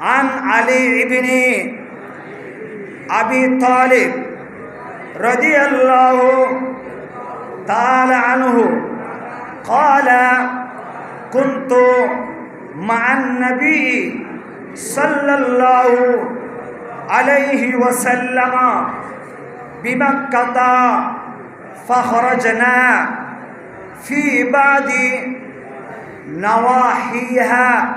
عن علي بن أبي طالب رضي الله تعالى عنه قال كنت مع النبي صلى الله عليه وسلم بمكة فخرجنا في بعض نواحيها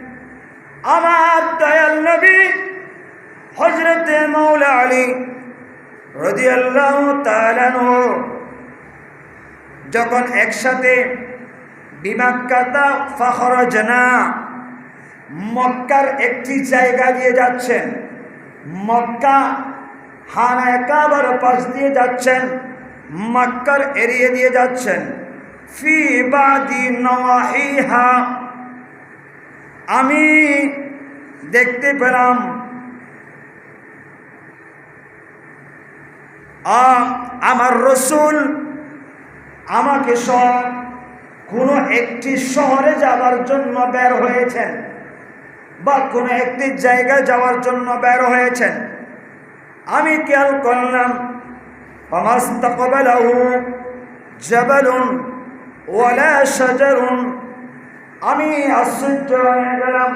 আমার দয়াল নবী হজরতে মৌলা আলী রদিয়াল্লাহ তালানহ যখন একসাথে বিমাক্কাতা ফখরজনা মক্কার একটি জায়গা দিয়ে যাচ্ছেন, মক্কা হানা একাবার পাশ দিয়ে যাচ্ছেন, মক্কার এরিয়ে দিয়ে যাচ্ছেন। ফি বাদি নওয়াহিহা আমি দেখতে পেলাম আমার রসুল আমাকে সব কোনো একটি শহরে যাওয়ার জন্য বের হয়েছেন বা কোনো একটি জায়গায় যাওয়ার জন্য বের হয়েছেন। আমি খেয়াল করলাম আমার ফমাস্তাকবালাহু জাবালুন ওয়ালা শাজারুন আমি আশ্চর্য হয়ে গেলাম।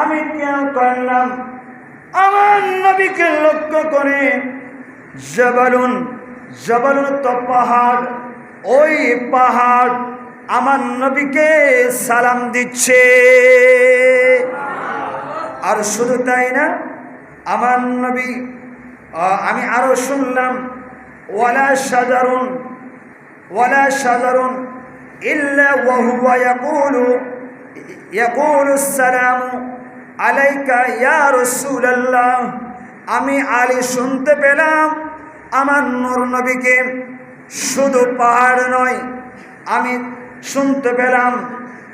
আমি কেন করলাম? আমার নবীকে লক্ষ্য করে জবালুন জবালুন তো পাহাড়, ওই পাহাড় আমার নবীকে সালাম দিচ্ছে। আর শুধু তাই না, আমার নবী আমি আরও শুনলাম, ওয়ালা সাজারুন ওয়ালা সাজারুন إلا وهو يقول يقول السلام عليك يا رسول الله আমি আলী শুনতে পেলাম আমার নূর নবীকে শুধু পাহাড় নয় আমি শুনতে পেলাম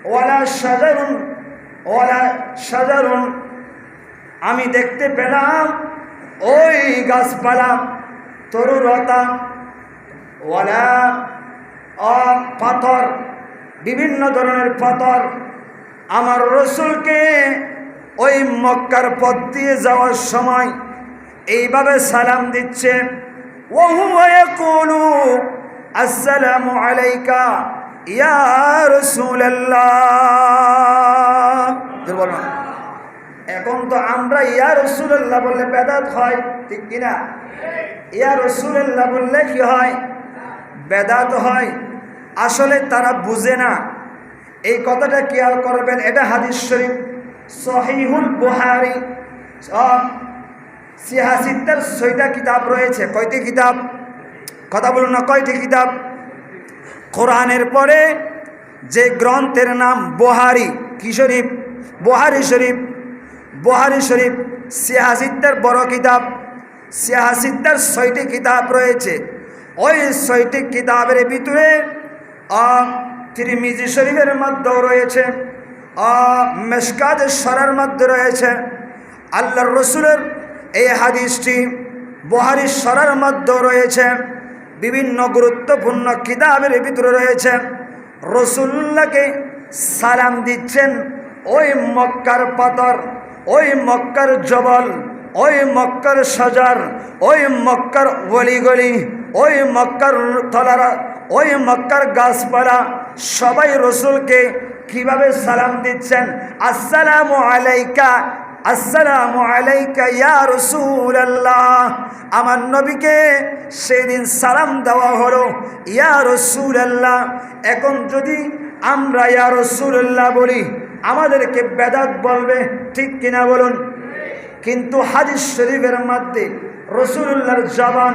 ওলা সাজারুন ওলা সাজারুন আমি দেখতে পেলাম ওই গাছপালা তরুরতা ওলা পাথর, বিভিন্ন ধরনের পাথর। আমার রসুলকে ওই মক্কার পথ দিয়ে যাওয়ার সময় এইভাবে সালাম দিচ্ছে আসসালামু আলাইকা, ইয়া রসুল্লাহ এখন তো আমরা ইয়া রসুল্লাহ বললে বেদাত হয়, ঠিক কিনা? ইয়া রসুল্লাহ বললে কি হয়? বেদাত হয়। আসলে তারা বুঝে না। এই কথাটা খেয়াল করবেন, এটা হাদিস শরীফ। সহিহুল বুহারি সিহাসিদ্দার ছয়টা কিতাব রয়েছে। কয়টি কিতাব? কথা বলুন না, কয়টি কিতাব? কোরআনের পরে যে গ্রন্থের নাম বোহারি কি শরীফ? বোহারি শরীফ। বোহারি শরীফ সিহাসিদ্দার বড় কিতাব। সিহাসিদ্দার ছয়টি কিতাব রয়েছে। ওই ছয়টি কিতাবের ভিতরে তিরমিজি শরীফের মধ্যেও রয়েছে মেসকাদ সরার মধ্যে রয়েছে। আল্লাহর রসুলের এই হাদিসটি বহারি সরার মধ্যেও রয়েছে, বিভিন্ন গুরুত্বপূর্ণ কিতাবের ভিতরে রয়েছে। রসুল্লাহকে সালাম দিচ্ছেন, ওই মক্কার পাতর ওই মক্কার জবল, ওই মক্কার সাজার, ওই মক্কার গলি ওই মক্কার তলারা ওই মক্কার গাছপালা সবাই রসুলকে কীভাবে সালাম দিচ্ছেন? আসসালামু আলাইকা আসসালামু আলাইকা ইয়া রসুল আল্লাহ আমার নবীকে সেদিন সালাম দেওয়া হলো, ইয়া রসুল আল্লাহ এখন যদি আমরা ইয়া রসুল্লাহ বলি, আমাদেরকে বেদাত বলবে, ঠিক কিনা বলুন? কিন্তু হাদিস শরীফের মধ্যে রসুল্লাহর জবান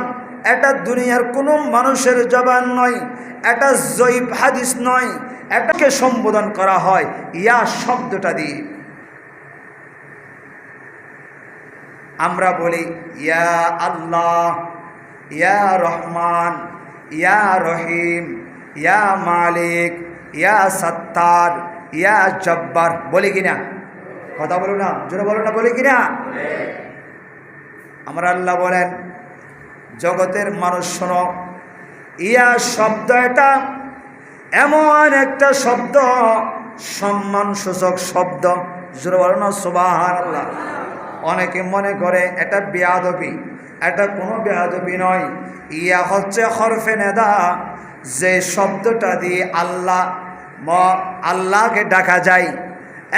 এটা দুনিয়ার কোনো মানুষের জবান নয়, এটা জৈব হাদিস নয়, এটাকে সম্বোধন করা হয় ইয়া শব্দটা দিয়ে। আমরা বলি, ইয়া আল্লাহ, ইয়া রহমান, ইয়া রহিম, ইয়া মালিক, ইয়া সত্তার, ইয়া জব্বার। বলি কিনা? কথা বলো না, জোরে বলো না, বলি কিনা? আমরা আল্লাহ বলেন জগতের মানুষ, শোনো। ইয়া শব্দ এটা এমন একটা শব্দ সম্মান সূচক শব্দ আল্লাহ অনেকে মনে করে এটা বেয়াদবি। এটা কোনো বেয়াদবি নয়। ইয়া হচ্ছে হরফে নেদা। যে শব্দটা দিয়ে আল্লাহ আল্লাহকে ডাকা যায়।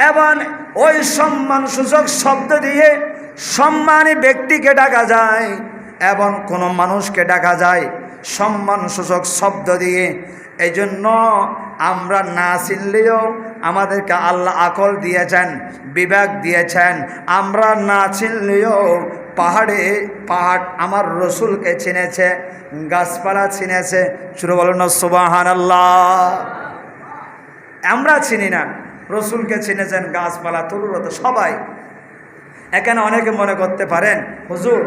এবং ওই সম্মান সূচক শব্দ দিয়ে সম্মানী ব্যক্তিকে ডাকা যায়। এবং কোনো মানুষকে ডাকা যায় সম্মান সূচক শব্দ দিয়ে। এই জন্য আমরা না চিনলেও আমাদেরকে আল্লাহ আকল দিয়েছেন, বিবেক দিয়েছেন। আমরা না চিনলেও পাহাড়ে, পাহাড় আমার রসুলকে চিনেছে, গাছপালা চিনেছে। শুরু বলো না সুবাহান আল্লাহ আমরা চিনি না, রসুলকে চিনেছেন গাছপালা তরুরত সবাই। এখানে অনেকে মনে করতে পারেন, হুজুর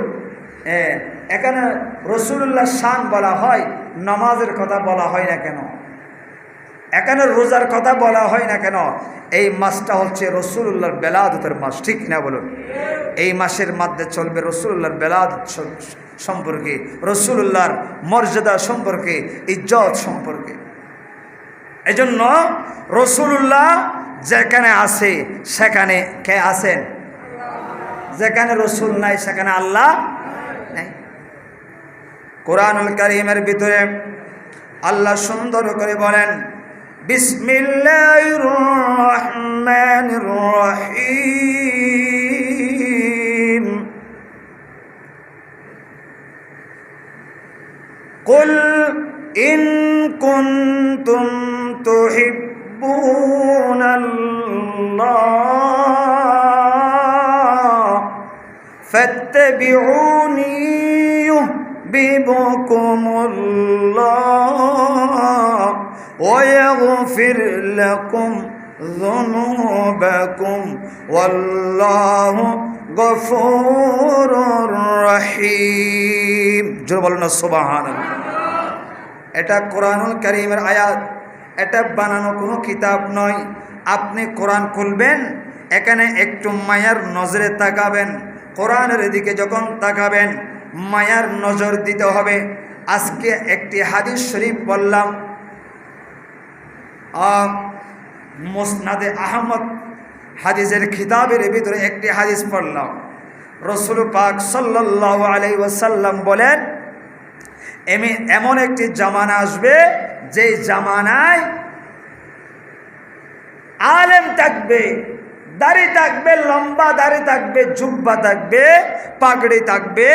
এখানে রসুল্লাহ শান বলা হয়, নমাজের কথা বলা হয় না কেন? এখানে রোজার কথা বলা হয় না কেন? এই মাসটা হচ্ছে রসুল্লাহর বেলাদতের মাস, ঠিক না বলুন? এই মাসের মধ্যে চলবে রসুল্লাহর বেলাদত স- সম্পর্কে রসুল্লাহর মর্যাদা সম্পর্কে, ইজ্জত সম্পর্কে। এজন্য রসুল্লাহ যেখানে আছে, সেখানে কে আছেন? যেখানে রসুল নাই, সেখানে আল্লাহ কোরআনুল করিমের ভিতরে আল্লাহ সুন্দর করে বলেন বিসমিল্লাহ রহমানির রহিম। কুল ইন কুনতুম তুহিব্বুনাল্লাহ, ফাত্তাবিউনি يحببكم الله ويغفر لكم ذنوبكم والله غفور رحيم জোর বলো না সুবহানাল্লাহ এটা কোরআনুল করিমের আয়াত এটা বানানো কোনো কিতাব নয় আপনি কোরআন খুলবেন এখানে একটু মায়ার নজরে তাকাবেন কোরআনের দিকে যখন তাকাবেন মায়ার নজর দিতে হবে। আজকে একটি হাদিস শরীফ বললাম। মুসনাদে আহমদ হাদিসের খিতাবের ভিতরে একটি হাদিস পড়লাম। রসুল পাক সাল্লাহ আলাই ওয়াসাল্লাম বলেন এমনি এমন একটি জামানা আসবে, যে জামানায় আলেম থাকবে, দাড়ি থাকবে, লম্বা দাড়ি থাকবে, জুব্বা থাকবে, পাগড়ি থাকবে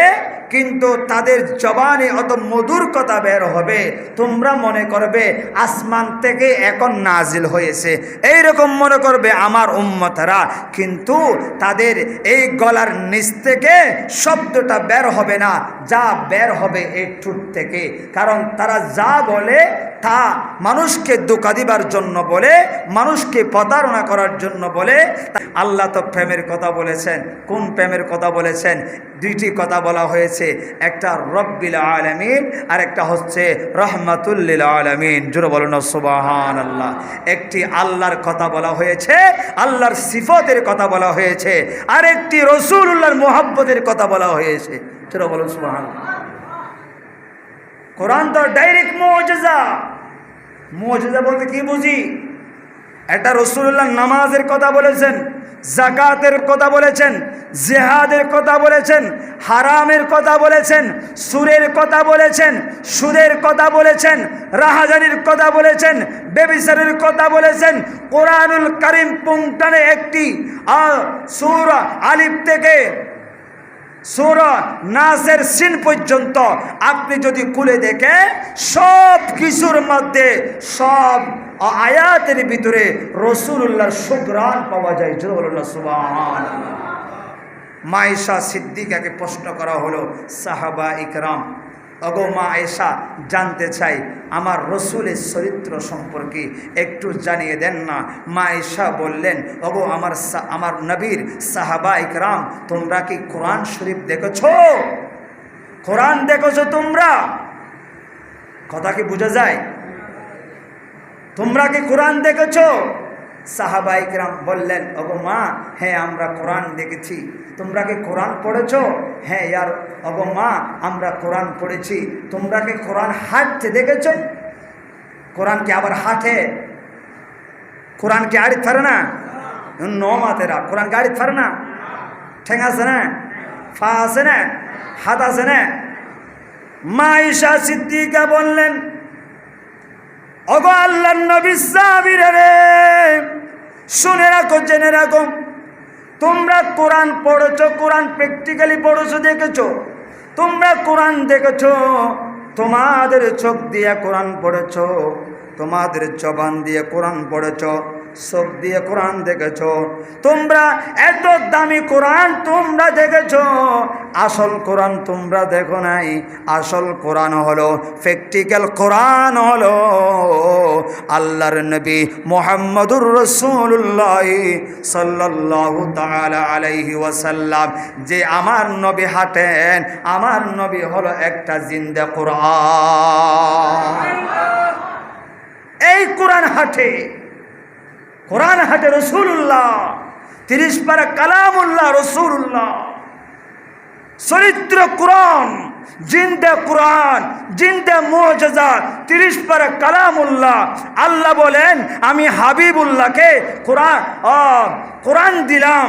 কিন্তু তাদের জবানে অত মধুর কথা বের হবে। তোমরা মনে করবে, আসমান থেকে এখন নাজিল হয়েছে। এই রকম মনে করবে আমার উম্মতরা। কিন্তু তাদের এই গলার নিচ থেকে শব্দটা বের হবে না। যা বের হবে এই ঠুট থেকে। কারণ তারা যা বলে, তা মানুষকে দোকা দিবার জন্য বলে, মানুষকে প্রতারণা করার জন্য বলে। আল্লাহ তো প্রেমের কথা বলেছেন, কোন প্রেমের কথা বলেছেন? দুইটি কথা বলা হয়েছে। একটা রব্বিল আলমিন আর একটা হচ্ছে রহমাতুল্লিল আলমিন। জুড়ে বলুন সুবাহান আল্লাহ একটি আল্লাহর কথা বলা হয়েছে, আল্লাহর সিফতের কথা বলা হয়েছে আর একটি রসুল্লাহর মোহাব্বতের কথা বলা হয়েছে। জুড়ে বলুন সুবাহান কোরআন তো ডাইরেক্ট মোজেজা। মোজেজা বলতে কি বুঝি? এটা রসুল্লাহ নামাজের কথা বলেছেন জাকাতের কথা বলেছেন, জেহাদের কথা বলেছেন, হারামের কথা বলেছেন সুরের কথা বলেছেন সুরের কথা বলেছেন, রাহাজানির কথা বলেছেন বেবিসারের কথা বলেছেন, কোরআনুল করিম পুংটানে একটি সুর আলিফ থেকে সুর নাসের সিন পর্যন্ত আপনি যদি খুলে দেখেন সব কিছুর মধ্যে সব আয়াতের ভিতরে রসুল্লাহর সুগ্রাণ পাওয়া যায়। জোরুল্লাহ সুবাহান মাইশা সিদ্দিকাকে প্রশ্ন করা হলো, সাহাবা ইকরাম, অগো মা এসা জানতে চাই, আমার রসুলের চরিত্র সম্পর্কে একটু জানিয়ে দেন না। মা এসা বললেন, অগো আমার আমার নবীর সাহাবা ইকরাম, তোমরা কি কোরআন শরীফ দেখেছ? কোরআন দেখেছ তোমরা? কথা কি বোঝা যায়? তোমরা কি কোরআন দেখেছ? সাহাবাইকরাম বললেন, ওগো মা হ্যাঁ আমরা কোরআন দেখেছি। তোমরা কি কোরআন পড়েছ? হ্যাঁ ইয়ার, ওগো মা, আমরা কোরআন পড়েছি। তোমরা কি কোরআন হাঁটতে দেখেছ? কোরআন কি আবার হাঁটে? কোরআন কি আড়ি থারে না? ন মাতেরা কোরআন গাড়ি থারে না? ঠেং আছে না? ফা আছে না? হাত আছে না? মা ঈশা সিদ্দিকা বললেন অগো আল্লাহ নবী শুনে রাখো, জেনে রাখো। তোমরা কোরআন পড়েছ, কোরআন প্র্যাকটিক্যালি পড়েছ, দেখেছ? তোমরা কোরআন দেখেছ? তোমাদের চোখ দিয়ে কোরআন পড়েছ, তোমাদের জবান দিয়ে কোরআন পড়েছো। চোখ দিয়ে কোরআন দেখেছ। তোমরা এত দামি কোরআন তোমরা দেখেছ। আসল কোরআন তোমরা দেখো নাই। আসল কোরআন হলো, প্র্যাকটিক্যাল কোরআন হলো আল্লাহর নবী মোহাম্মদুর রসুল্লাহ তাআলা আলাইহি ওয়াসাল্লাম। যে আমার নবী হাঁটেন, আমার নবী হলো একটা জিন্দা কোরআন। এই কোরআন হাঁটে। কোরআন হাটে রসুল্লাহ তিরিশ পারা কালামুল্লাহ রসুল্লাহ চরিত্র কোরআন, জিন্দা কোরআন, জিন্দা মোজা তিরিশ পারা কালামুল্লাহ। আল্লাহ বলেন, আমি হাবিবুল্লাহকে কোরআন কোরআন দিলাম,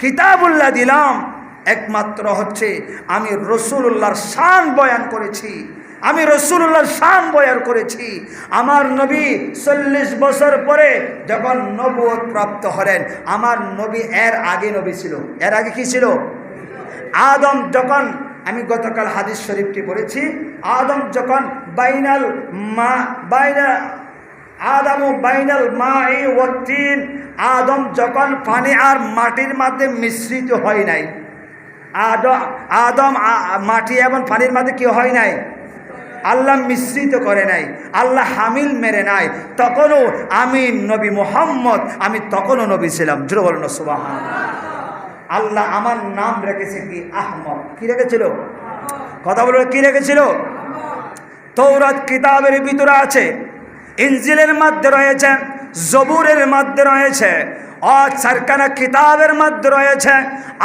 কিতাবুল্লাহ দিলাম। একমাত্র হচ্ছে আমি রসুল্লাহর শান বয়ান করেছি। আমি রসুল্লাহর শান বয়ার করেছি। আমার নবী চল্লিশ বছর পরে যখন নবুয় প্রাপ্ত হলেন, আমার নবী এর আগে নবী ছিল। এর আগে কি ছিল? আদম যখন, আমি গতকাল হাদিস শরীফটি পড়েছি, আদম যখন বাইনাল মা, বাইনা, আদম বাইনাল মা এই ওয়াতিন আদম যখন পানি আর মাটির মধ্যে মিশ্রিত হয় নাই আদম আদম মাটি এবং পানির মধ্যে কি হয় নাই? আল্লাহ মিশ্রিত করে নাই, আল্লাহ হামিল মেরে নাই, তখনও আমি নবী মোহাম্মদ, আমি তখনও নবী ছিলাম। বলুন সুবাহ আল্লাহ আমার নাম রেখেছে কি? আহমদ। কি রেখেছিল? কথা বলবে, কি রেখেছিল? তৌরাত কিতাবের ভিতরে আছে, ইনজিলের মধ্যে রয়েছে, জবুরের মধ্যে রয়েছে ও চারখানা কিতাবের মধ্যে রয়েছে,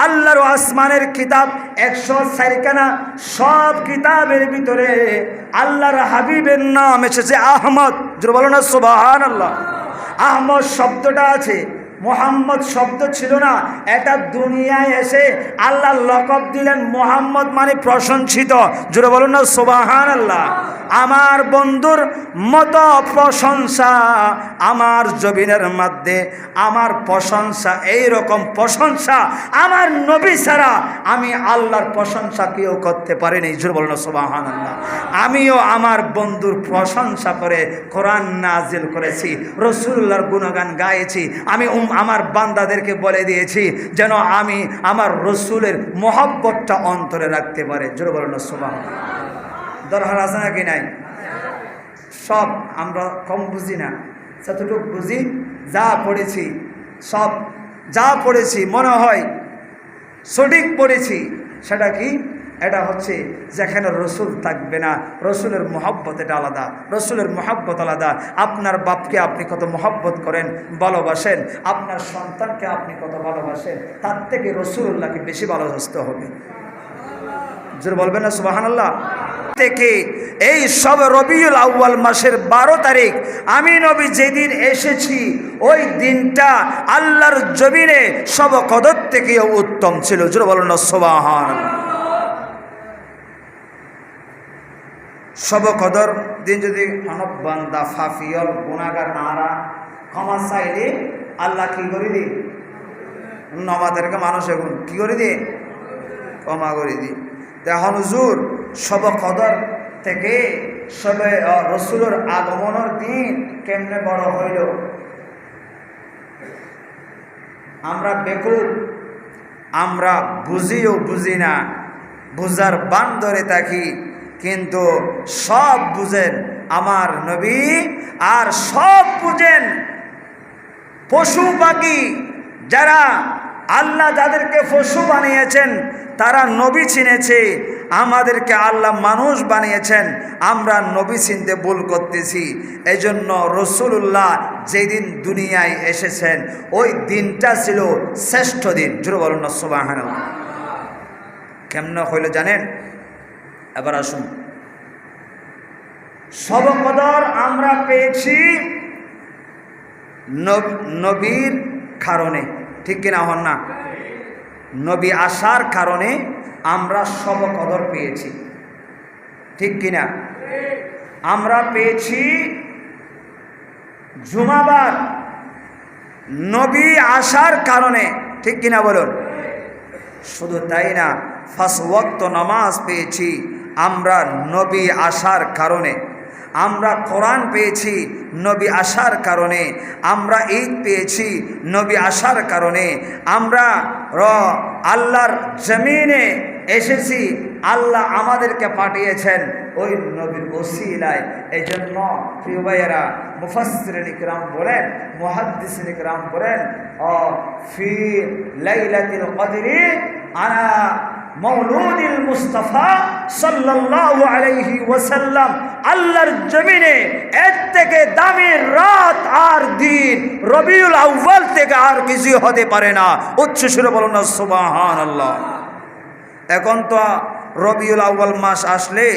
আল্লাহর আসমানের কিতাব, একশো চারখানা সব কিতাবের ভিতরে আল্লাহর হাবিবের নাম এসেছে আহমদ। বলো না সুবাহ আল্লাহ আহমদ শব্দটা আছে মোহাম্মদ শব্দ ছিল না। এটা দুনিয়ায় এসে আল্লাহ লকব দিলেন মোহাম্মদ মানে প্রশংসিত। জুড়ে বলুন না সোবাহান আল্লাহ আমার বন্ধুর মতো প্রশংসা আমার জবিনের মধ্যে, আমার প্রশংসা এই রকম প্রশংসা আমার নবী ছাড়া আমি আল্লাহর প্রশংসা কেউ করতে পারিনি। জুড়ে বলুন সোবাহান আল্লাহ আমিও আমার বন্ধুর প্রশংসা করে কোরআন নাজিল করেছি রসুল্লাহর গুণগান গাইছি। আমি আমার বান্দাদেরকে বলে দিয়েছি, যেন আমি আমার রসুলের মহব্বতটা অন্তরে রাখতে পারে। জোরে বলেন সোবাহ দরকার আছে নাকি নাই? সব আমরা কম বুঝি না। যতটুকু বুঝি, যা পড়েছি, সব যা পড়েছি, মনে হয় সঠিক পড়েছি, সেটা কি? এটা হচ্ছে যেখানে রসুল থাকবে না, রসুলের মহব্বত এটা আলাদা, রসুলের মহব্বত আলাদা। আপনার বাপকে আপনি কত মহব্বত করেন, ভালোবাসেন, আপনার সন্তানকে আপনি কত ভালোবাসেন, তার থেকে রসুল্লাহকে বেশি ভালোবাসতে হবে। বলবেন না সুবাহান্লাহ থেকে এই সব রবিউল আউ্য়াল মাসের বারো তারিখ আমি নবী যেদিন এসেছি, ওই দিনটা আল্লাহর জমিনে সব কদর থেকেও উত্তম ছিল। জোর বলুন না সুবাহান সব কদর দিন যদি মানব বান্দা ফাফিয়ল গুণাগার নারা, ক্ষমা চাইলে আল্লাহ কি করে দি নমাদেরকে মানুষ এখন কি করে দিয়ে? ক্ষমা করে দিই এখন হুজুর সব কদর থেকে সবে রসুলের আগমনের দিন কেমনে বড় হইল? আমরা বেকুল, আমরা বুঝিও বুঝি না। বুঝার বান ধরে থাকি। কিন্তু সব বুঝেন আমার নবী আর সব বুঝেন পশু পাখি যারা আল্লাহ যাদেরকে পশু বানিয়েছেন, তারা নবী চিনেছে, আমাদেরকে আল্লাহ মানুষ বানিয়েছেন, আমরা নবী চিনতে ভুল করতেছি। এই জন্য রসুল্লাহ যেদিন দুনিয়ায় এসেছেন, ওই দিনটা ছিল শ্রেষ্ঠ দিন। না সুবাহান কেমন হইল জানেন? এবার আসুন। সবকদর আমরা পেয়েছি নব- নবীর কারণে। ঠিক কিনা হন না? নবী আসার কারণে আমরা সব কদর পেয়েছি। ঠিক কিনা? আমরা পেয়েছি জুমাবার। নবী আসার কারণে। ঠিক কিনা বলুন? শুধু তাই না ফার্স্ট ওয়াক্ত নামাজ পেয়েছি। আমরা নবী আসার কারণে, আমরা কোরআন পেয়েছি নবী আসার কারণে, আমরা ঈদ পেয়েছি নবী আসার কারণে, আমরা র, আল্লাহর জমিনে এসেছি, আল্লাহ আমাদেরকে পাঠিয়েছেন ওই নবীর ওসিলায়। এই জন্য প্রিয় ভাইয়েরা মুফাসরিন ইকরাম বলেন, মুহাদ্দিসিন ইকরাম বলেন ও ফি লাইলাতিল কদরি আনা মৌলুদিল মুস্তাফা সাল্লাল্লাহু আলাইহি ওয়াসাল্লাম, আল্লাহর জমিনে এর থেকে দামি রাত আর দিন রবিউল আউয়াল থেকে আর কিছু হতে পারে না। উচ্চ সুরে বলুন না, সুবহানাল্লাহ। এখন তো রবিউল আউ্বাল মাস আসলে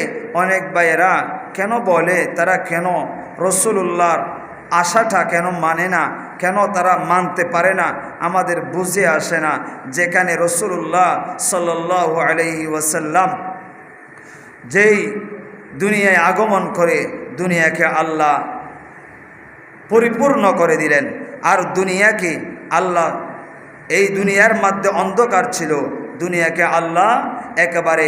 অনেক ভাইয়েরা কেন বলে, তারা কেন রসুল্লাহর আশাটা কেন মানে না? কেন তারা মানতে পারে না? আমাদের বুঝে আসে না। যেখানে রসুল্লাহ সাল্লাহ আলহি ওয়াসাল্লাম যেই দুনিয়ায় আগমন করে, দুনিয়াকে আল্লাহ পরিপূর্ণ করে দিলেন। আর দুনিয়াকে আল্লাহ, এই দুনিয়ার মধ্যে অন্ধকার ছিল, দুনিয়াকে আল্লাহ একেবারে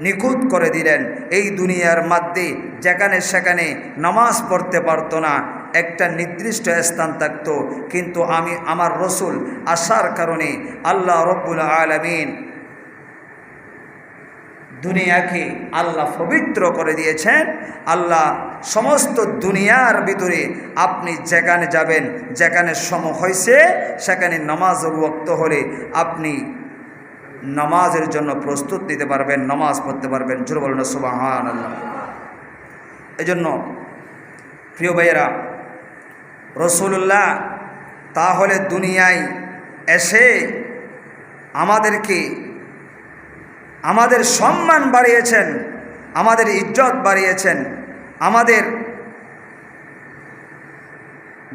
নিখুঁত করে দিলেন। এই দুনিয়ার মধ্যে যেখানে সেখানে নামাজ পড়তে পারতো না একটা নির্দিষ্ট স্থান থাকত। কিন্তু আমি, আমার রসুল আসার কারণে আল্লাহ রব্বুল আলমিন দুনিয়াকে আল্লাহ পবিত্র করে দিয়েছেন। আল্লাহ সমস্ত দুনিয়ার ভিতরে আপনি যেখানে যাবেন, যেখানে সম হয়েছে সেখানে নামাজের ওক্ত হলে আপনি নামাজের জন্য প্রস্তুত নিতে পারবেন, নামাজ পড়তে পারবেন। জোর বলুন সুবাহান আল্লাহ এই জন্য প্রিয় ভাইয়েরা রসুল্লাহ, তাহলে দুনিয়ায় এসে আমাদেরকে, আমাদের সম্মান বাড়িয়েছেন, আমাদের ইজ্জত বাড়িয়েছেন, আমাদের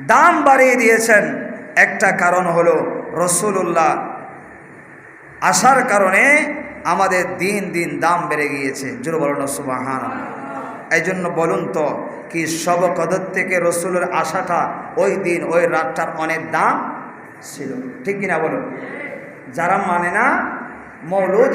দাম বাড়িয়ে দিয়েছেন। একটা কারণ হলো রসুল্লাহ আসার কারণে আমাদের দিন দিন দাম বেড়ে গিয়েছে। জোর বলুন সুবাহান এই জন্য বলুন তো, কি সব কদর থেকে রসুলের আশাটা ওই দিন ওই রাতটার অনেক দাম ছিল। ঠিক কিনা বলুন? যারা মানে না মৌলুদ